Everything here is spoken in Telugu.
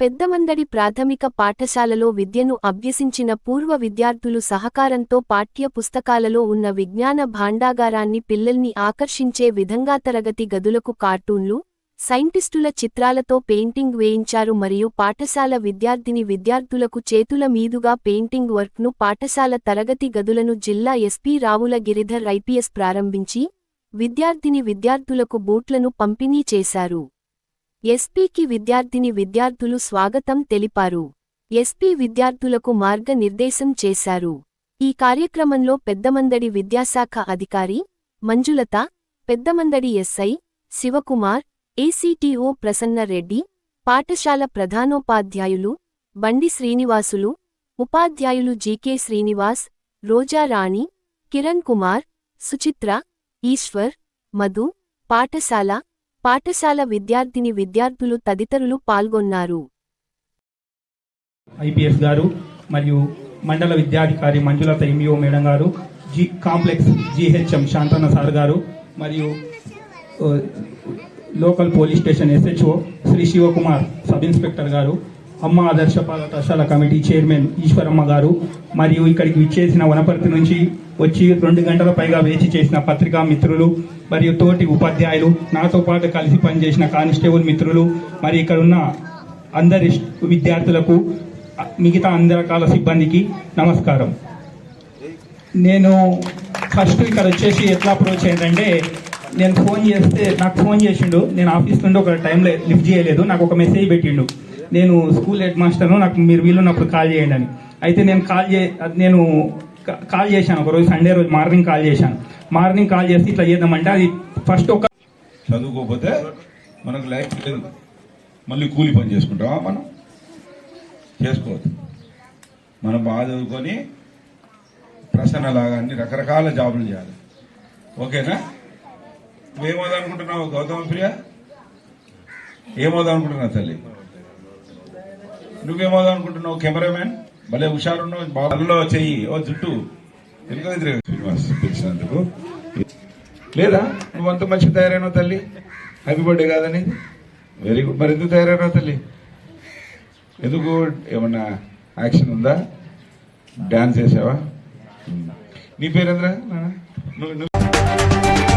పెద్దమందడి ప్రాథమిక పాఠశాలలో విద్యను అభ్యసించిన పూర్వ విద్యార్థులు సహకారంతో పాఠ్య పుస్తకాలలో ఉన్న విజ్ఞాన భాండాగారాన్ని పిల్లల్ని ఆకర్షించే విధంగా తరగతి గదులకు కార్టూన్లు సైంటిస్టుల చిత్రాలతో పెయింటింగ్ వేయించారు మరియు పాఠశాల విద్యార్థిని విద్యార్థులకు చేతుల మీదుగా పెయింటింగ్ వర్క్ను పాఠశాల తరగతి గదులను జిల్లా ఎస్పీ రావుల గిరిధర్ ఐపీఎస్ ప్రారంభించి విద్యార్థిని విద్యార్థులకు బూట్లను పంపిణీ చేశారు. ఎస్పీకి విద్యార్థిని విద్యార్థులు స్వాగతం తెలిపారు. ఎస్పీ విద్యార్థులకు మార్గనిర్దేశం చేశారు. ఈ కార్యక్రమంలో పెద్దమందడి విద్యాశాఖ అధికారి మంజులత పెద్దమందడి ఎస్ఐ శివకుమార్ ఏసీటీఓ ప్రసన్నరెడ్డి పాఠశాల ప్రధానోపాధ్యాయులు బండి శ్రీనివాసులు ఉపాధ్యాయులు జీకే శ్రీనివాస్ రోజారాణి కిరణ్ కుమార్ సుచిత్ర ఈశ్వర్ మధు పాఠశాల పాఠశాల విద్యార్థిని విద్యార్థులు తదితరులు పాల్గొన్నారు. ఐపీఎస్ గారు మరియు మండల విద్యాధికారి మంజులత ఎంఈఓ మేడం గారు G complex GHM Shantanna sir గారు మరియు local police station SHO Shri Shivakumar sub inspector గారు అమ్మ ఆదర్శ పాఠశాల కమిటీ చైర్మన్ ఈశ్వరమ్మ గారు మరియు ఇక్కడికి విచ్చేసిన వనపర్తి నుంచి వచ్చి రెండు గంటల పైగా వేచి చేసిన పత్రికా మిత్రులు మరియు తోటి ఉపాధ్యాయులు నాతో పాటు కలిసి పనిచేసిన కానిస్టేబుల్ మిత్రులు మరి ఇక్కడ ఉన్న అందరి విద్యార్థులకు మిగతా అన్ని రకాల సిబ్బందికి నమస్కారం. నేను ఫస్ట్ ఇక్కడ వచ్చేసి ఎట్లా అప్రోచ్ ఏంటంటే నేను ఫోన్ చేస్తే నాకు ఫోన్ చేసిండు నేను ఆఫీస్ నుండి ఒక టైంలో లిఫ్ట్ చేయలేదు నాకు ఒక మెసేజ్ పెట్టిండు. నేను స్కూల్ హెడ్ మాస్టర్ను నాకు మీరు వీలున్నప్పుడు కాల్ చేయండి అని. అయితే నేను కాల్ చే నేను కాల్ చేశాను ఒక రోజు సండే రోజు మార్నింగ్ కాల్ చేశాను. మార్నింగ్ కాల్ చేసి ఇట్లా చేద్దామంటే అది ఫస్ట్ ఒక చదువుకోకపోతే మనకు లైఫ్ లేదు. మళ్ళీ కూలి పని చేసుకుంటామా మనం? చేసుకోవద్దు. మనం బాగా చదువుకొని ప్రసన్న లాగా అన్ని రకరకాల జాబులు చేయాలి. ఓకేనా? నువ్వేమవుదాం అనుకుంటున్నావు గౌతమ ప్రియ? ఏమవుదాం అనుకుంటున్నావు తల్లి? నువ్వేమవుదాం అనుకుంటున్నావు కెమెరామెన్ భలే హుషారున్నావు బాగా చెయ్యి. ఓ జుట్టు. ఎందుకు శ్రీనివాస్ పిలిచినందుకు. లేదా? నువ్వంత మంచి తయారైనావు తల్లి? హ్యాపీ బర్త్డే కాదని? Very good. మరి ఎందుకు తయారైనావు తల్లి? ఎందుకు? ఏమన్నా యాక్షన్ ఉందా? డాన్స్ చేసావా? నీ పేరేంద్రా? నాన్న? నువ్వు నువ్వు